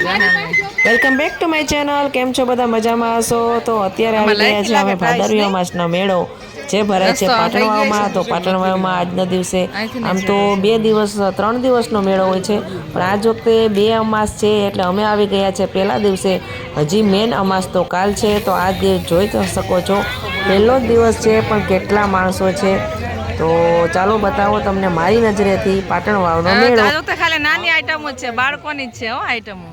Welcome back to my channel કેમ છો બધા? મજામાં હશો? તો અત્યારે આવી ગયા છે અમે ભાદરવી અમાસનો મેળો. જે ભરાય છે પાટણવાવમાં તો પાટણવાવમાં આજના દિવસે આમ તો બે દિવસ ત્રણ દિવસનો મેળો હોય છે. પણ આજ વખતે બે અમાસ છે એટલે અમે આવી ગયા છે પહેલા દિવસે. હજી મેન અમાસ તો કાલ છે તો આજ દિવસ જોઈ તો શકો છો. પહેલો જ દિવસ છે પણ કેટલા માણસો છે. તો ચાલો બતાવો તમને મારી નજરેથી પાટણવાવનો મેળો. તાજો તો ખાલી નાની આઈટમો છે બાળકોની જ છે હો આઈટમો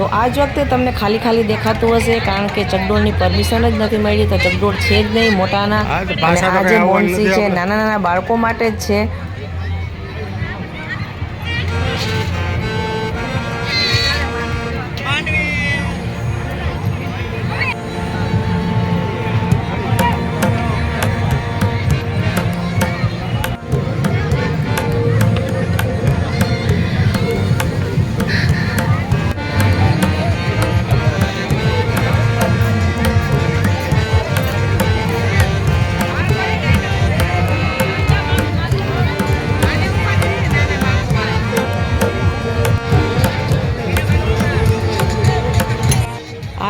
તો આ જ વખતે તમને ખાલી ખાલી દેખાતું હશે કારણ કે ચકડોળની પરમિશન જ નથી મળી તો ચકડોળ છે જ નહીં મોટાના. આજે મોનસી છે નાના નાના બાળકો માટે જ છે.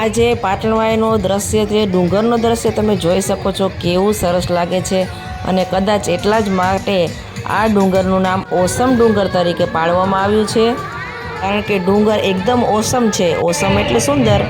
આ જે પાટણવાઈનો દ્રશ્ય છે, ડુંગરનો દ્રશ્ય તમે જોઈ શકો છો, કેવું સરસ લાગે છે અને કદાચ એટલા જ માટે આ ડુંગરનું નામ ઓસમ ડુંગર તરીકે પાડવામાં આવ્યું છે. કારણ કે ડુંગર એકદમ ઓસમ છે, ઓસમ એટલે સુંદર.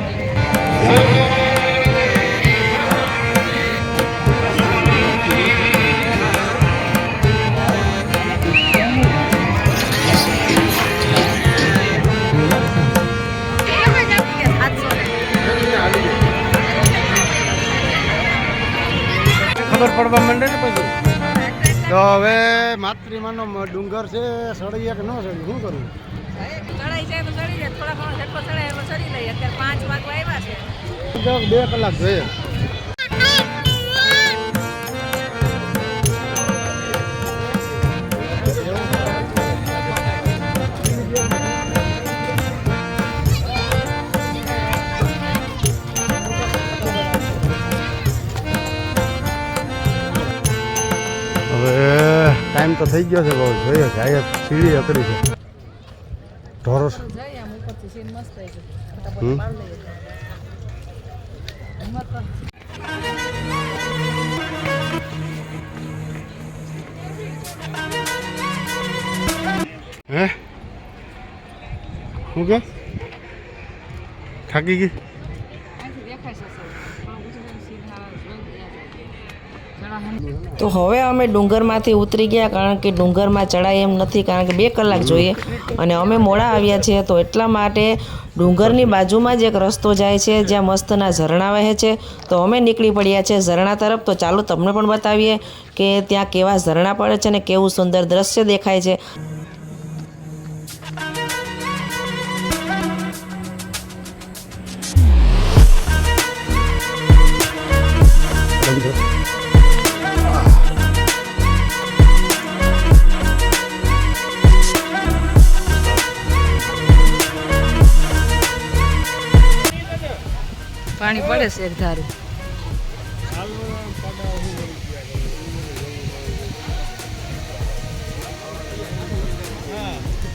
ખબર પડવા માંડે ને પછી? તો હવે માતૃમાનો ડુંગર છે સળીએ કે ન સળી શું કરવું? બે કલાક તો હવે ટાઈમ તો થઈ ગયો છે બહુ. જોઈએ છે, આ સીડી અકડી છે. ઢોરો છે. જઈએ આમ ઉપરથી સીન મસ્ત થઈ છે હમ. ફટાફટ પાડી લઈએ હિંમત તો હે? શું કે? થાકી ગઈ? દેખાય છે સૌ. પણ ગુજરાતી સીન હારા જોઈ ગયા છે. ચણા તો હવે અમે ડુંગરમાંથી ઉતરી ગયા કારણ કે ડુંગરમાં ચડાય એમ નથી, કારણ કે બે કલાક જોઈએ. અને અમે મોડા આવ્યા છીએ તો એટલા માટે ડુંગરની બાજુમાં જ એક રસ્તો જાય છે જ્યાં મસ્તના ઝરણા વહે છે. તો અમે નીકળી પડ્યા છે ઝરણા તરફ. તો ચાલો તમને પણ બતાવીએ કે ત્યાં કેવા ઝરણા પડે છે અને કેવું સુંદર દ્રશ્ય દેખાય છે. પાણી પડે છે ધારું.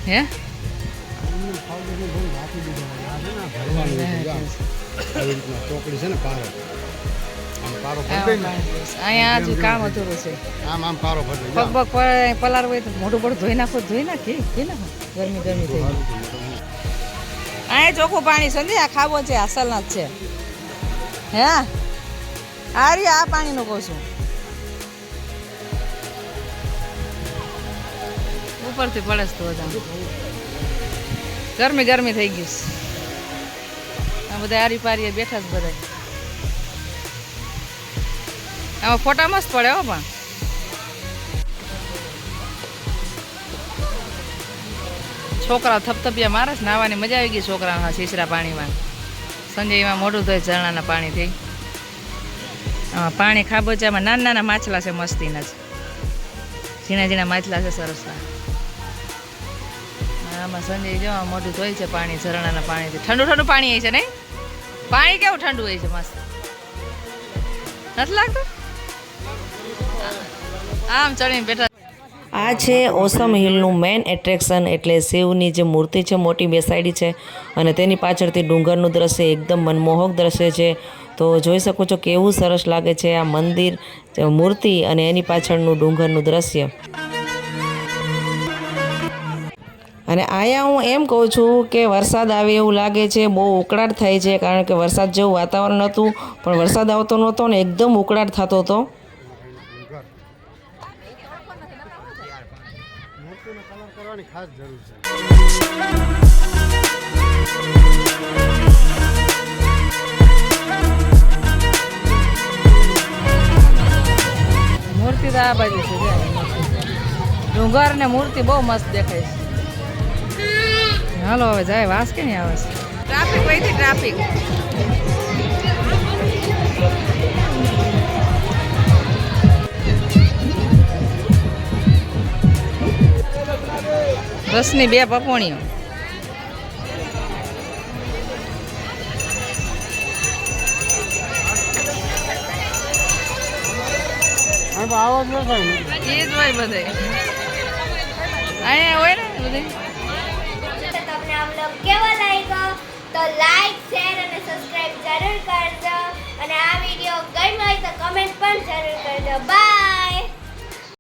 હે? છે ને ને છે. અહીંયા હજુ કામ અધૂરું છે. આમ આમ પારો પલાર હોય તો મોટું પડું ધોઈ નાખો, ધોઈ નાખી ગરમી ગરમી અહીંયા ચોખ્ખું પાણી સંજય આ ખાબો છે અસલના જ છે. હે? રહ્યું આ પાણીનું કહું છું. ઉપરથી પડે તો ગરમી ગરમી થઈ ગઈ છે. આ બધા આરી પારીએ બેઠા છે બધા. આમાં ફોટા મસ્ત પડે હો પણ. છોકરા થપથપિયા મારે નાવાની મજા આવી ગઈ છોકરાના છીછરા પાણીમાં. સંજય એમાં મોઢું ધોય ઝરણાના પાણીથી. હા પાણી ખાબોચામાં નાના નાના માછલા છે, મસ્તીના જ. ઝીણા ઝીણા માછલા છે સરસના આમાં સંજય જો મોઢું ધોય છે પાણી, ઝરણાના પાણીથી. ઠંડુ ઠંડુ પાણી હોય છે નહીં પાણી કેવું ઠંડુ હોય છે મસ્ત. નથી લાગતું? આમ ચડીને બેઠા આ છે ઓસમ હિલનું મેઇન એટ્રેક્શન એટલે શિવની જે મૂર્તિ છે, મોટી બેસાડી છે અને તેની પાછળથી ડુંગરનું દ્રશ્ય એકદમ મનમોહક દ્રશ્ય છે. તો જોઈ શકો છો કેવું સરસ લાગે છે આ મંદિર મૂર્તિ અને એની પાછળનું ડુંગરનું દ્રશ્ય. અને અહીંયા હું એમ કહું છું કે વરસાદ આવે એવું લાગે છે, બહુ ઉકળાટ થાય છે, કારણ કે વરસાદ જેવું વાતાવરણ હતું, પણ વરસાદ આવતો નહોતો ને એકદમ ઉકળાટ થતો હતો. મૂર્તિનો કલર કરવાની ખાસ જરૂર છે. મૂર્તિ તો આ બાજુ છે. ડુંગર ને મૂર્તિ બહુ મસ્ત દેખાય છે. હાલો હવે જાય વાસ કે નહીં આવે છે? ટ્રાફિક વહીથી ટ્રાફિક રસની બે પપોણીઓ હા તો આવો જ ન થાય એ જ હોય બધે. અહીંયા હોય ને બધે? તમને આ કેવો લાગ્યો તો લાઈક શેર અને સબસ્ક્રાઇબ જરૂર કરજો. અને આ વીડિયો ગમ્યો હોય તો કમેન્ટ પણ જરૂર કરજો. બાય